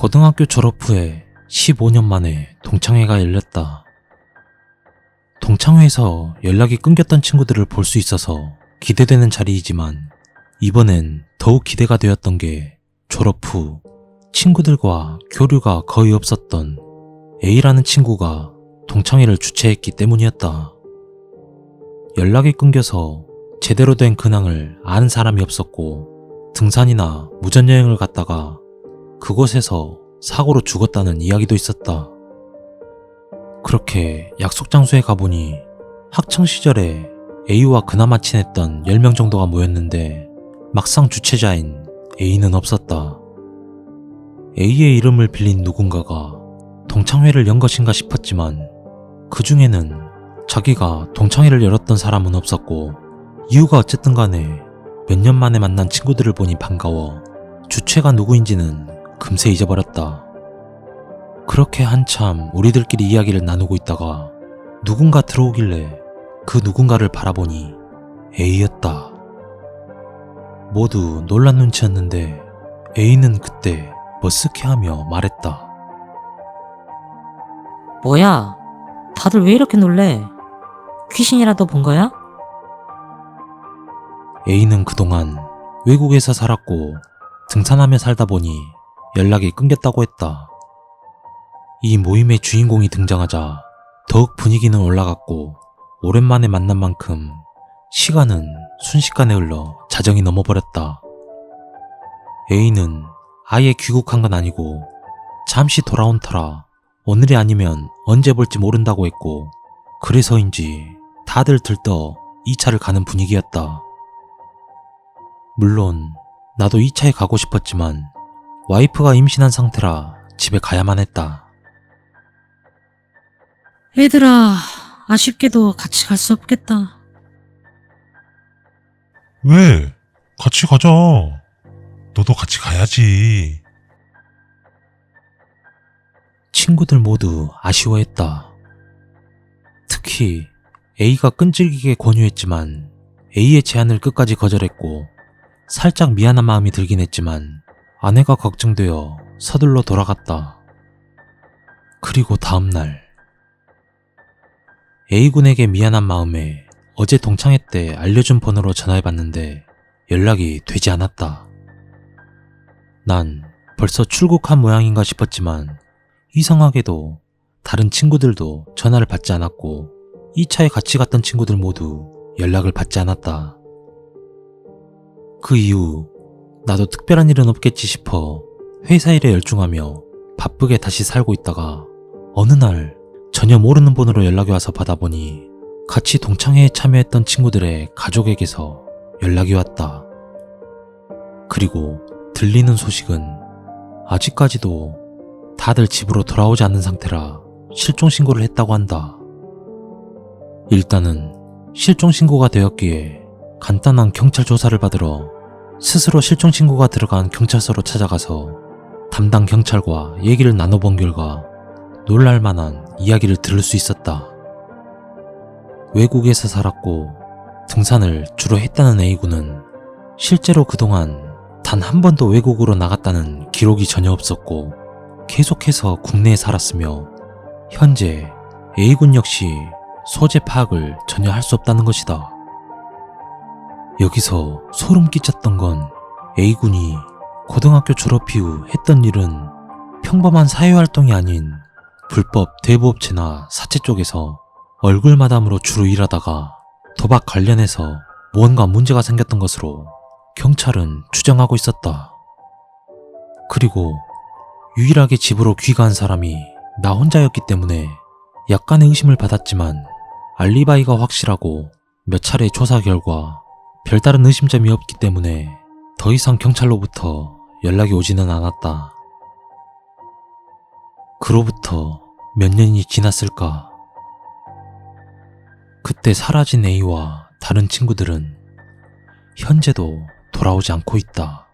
고등학교 졸업 후에 15년 만에 동창회가 열렸다. 동창회에서 연락이 끊겼던 친구들을 볼 수 있어서 기대되는 자리이지만 이번엔 더욱 기대가 되었던 게 졸업 후 친구들과 교류가 거의 없었던 A라는 친구가 동창회를 주최했기 때문이었다. 연락이 끊겨서 제대로 된 근황을 아는 사람이 없었고 등산이나 무전여행을 갔다가 그곳에서 사고로 죽었다는 이야기도 있었다. 그렇게 약속 장소에 가보니 학창 시절에 A와 그나마 친했던 10명 정도가 모였는데 막상 주최자인 A는 없었다. A의 이름을 빌린 누군가가 동창회를 연 것인가 싶었지만 그 중에는 자기가 동창회를 열었던 사람은 없었고 이유가 어쨌든 간에 몇 년 만에 만난 친구들을 보니 반가워 주체가 누구인지는 금세 잊어버렸다. 그렇게 한참 우리들끼리 이야기를 나누고 있다가 누군가 들어오길래 그 누군가를 바라보니 A였다. 모두 놀란 눈치였는데 A는 그때 머쓱해하며 말했다. 뭐야? 다들 왜 이렇게 놀래? 귀신이라도 본 거야? A는 그동안 외국에서 살았고 등산하며 살다 보니 연락이 끊겼다고 했다. 이 모임의 주인공이 등장하자 더욱 분위기는 올라갔고 오랜만에 만난 만큼 시간은 순식간에 흘러 자정이 넘어버렸다. A는 아예 귀국한 건 아니고 잠시 돌아온 터라 오늘이 아니면 언제 볼지 모른다고 했고 그래서인지 다들 들떠 2차를 가는 분위기였다. 물론 나도 2차에 가고 싶었지만 와이프가 임신한 상태라 집에 가야만 했다. 얘들아, 아쉽게도 같이 갈 수 없겠다. 왜? 같이 가자. 너도 같이 가야지. 친구들 모두 아쉬워했다. 특히 A가 끈질기게 권유했지만 A의 제안을 끝까지 거절했고 살짝 미안한 마음이 들긴 했지만 아내가 걱정되어 서둘러 돌아갔다. 그리고 다음날 A군에게 미안한 마음에 어제 동창회 때 알려준 번호로 전화해봤는데 연락이 되지 않았다. 난 벌써 출국한 모양인가 싶었지만 이상하게도 다른 친구들도 전화를 받지 않았고 2차에 같이 갔던 친구들 모두 연락을 받지 않았다. 그 이후 나도 특별한 일은 없겠지 싶어 회사 일에 열중하며 바쁘게 다시 살고 있다가 어느 날 전혀 모르는 번호로 연락이 와서 받아보니 같이 동창회에 참여했던 친구들의 가족에게서 연락이 왔다. 그리고 들리는 소식은 아직까지도 다들 집으로 돌아오지 않는 상태라 실종 신고를 했다고 한다. 일단은 실종 신고가 되었기에 간단한 경찰 조사를 받으러 스스로 실종 신고가 들어간 경찰서로 찾아가서 담당 경찰과 얘기를 나눠본 결과 놀랄 만한 이야기를 들을 수 있었다. 외국에서 살았고 등산을 주로 했다는 A군은 실제로 그동안 단 한 번도 외국으로 나갔다는 기록이 전혀 없었고 계속해서 국내에 살았으며 현재 A군 역시 소재 파악을 전혀 할 수 없다는 것이다. 여기서 소름 끼쳤던 건 A군이 고등학교 졸업 이후 했던 일은 평범한 사회활동이 아닌 불법 대부업체나 사채 쪽에서 얼굴 마담으로 주로 일하다가 도박 관련해서 무언가 문제가 생겼던 것으로 경찰은 추정하고 있었다. 그리고 유일하게 집으로 귀가한 사람이 나 혼자였기 때문에 약간의 의심을 받았지만 알리바이가 확실하고 몇 차례 조사 결과 별다른 의심점이 없기 때문에 더 이상 경찰로부터 연락이 오지는 않았다. 그로부터 몇 년이 지났을까? 그때 사라진 A와 다른 친구들은 현재도 돌아오지 않고 있다.